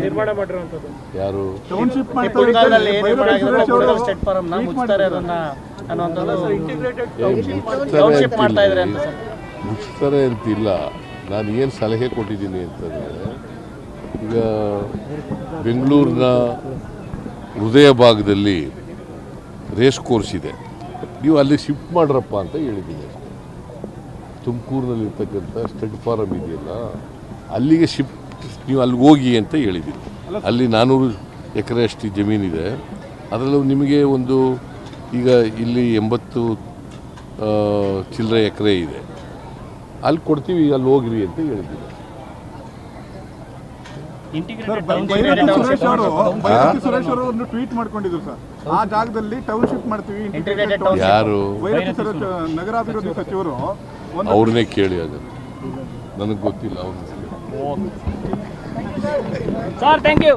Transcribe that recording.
ನಿರ್ಮಾಣ ಮಾಡಿರುವಂತದ್ದು ಯಾರು? ಮುಚ್ತಾರೆ ಅಂತಿಲ್ಲ. ನಾನು ಏನು ಸಲಹೆ ಕೊಟ್ಟಿದ್ದೀನಿ ಅಂತಂದರೆ ಈಗ ಬೆಂಗಳೂರಿನ ಹೃದಯ ಭಾಗದಲ್ಲಿ ರೇಸ್ ಕೋರ್ಸ್ ಇದೆ. ನೀವು ಅಲ್ಲಿ ಶಿಫ್ಟ್ ಮಾಡ್ರಪ್ಪ ಅಂತ ಹೇಳಿದ್ದೀನಿ. ತುಮಕೂರಿನಲ್ಲಿ ಇರ್ತಕ್ಕಂಥ ಸ್ಟಡ್ ಫಾರಮ್ ಇದೆಯಲ್ಲ ಅಲ್ಲಿಗೆ ಶಿಫ್ಟ್ ನೀವು ಅಲ್ಲಿಗೆ ಹೋಗಿ ಅಂತ ಹೇಳಿದ್ದೀನಿ. ಅಲ್ಲಿ ನಾನ್ನೂರು ಎಕರೆ ಅಷ್ಟು ಜಮೀನಿದೆ. ಅದರಲ್ಲೂ ನಿಮಗೆ ಒಂದು ಈಗ ಇಲ್ಲಿ ಎಂಬತ್ತು ಚಿಲ್ಲರೆ ಎಕರೆ ಇದೆ. ಅಲ್ಲಿ ಕೊಡ್ತೀವಿ ಅಲ್ಲಿ ಹೋಗ್ರಿ ಅಂತ ಹೇಳಿದ್ದೀನಿ. ಸುರೇಶ್ ಅವರು ಸುರೇಶ್ ಅವರು ಒಂದು ಟ್ವೀಟ್ ಮಾಡ್ಕೊಂಡಿದ್ರು ಸರ್ ಆ ಜಾಗದಲ್ಲಿ ಟೌನ್ಶಿಪ್ ಮಾಡ್ತೀವಿ ಯಾರು? ನಗರಾಭಿವೃದ್ಧಿ ಸಚಿವರು ಅವ್ರನ್ನೇ ಕೇಳಿ ಅದನ್ನು ನನಗೆ ಗೊತ್ತಿಲ್ಲ ಅವ್ರನ್ನ ಸರ್ ಥ್ಯಾಂಕ್ ಯು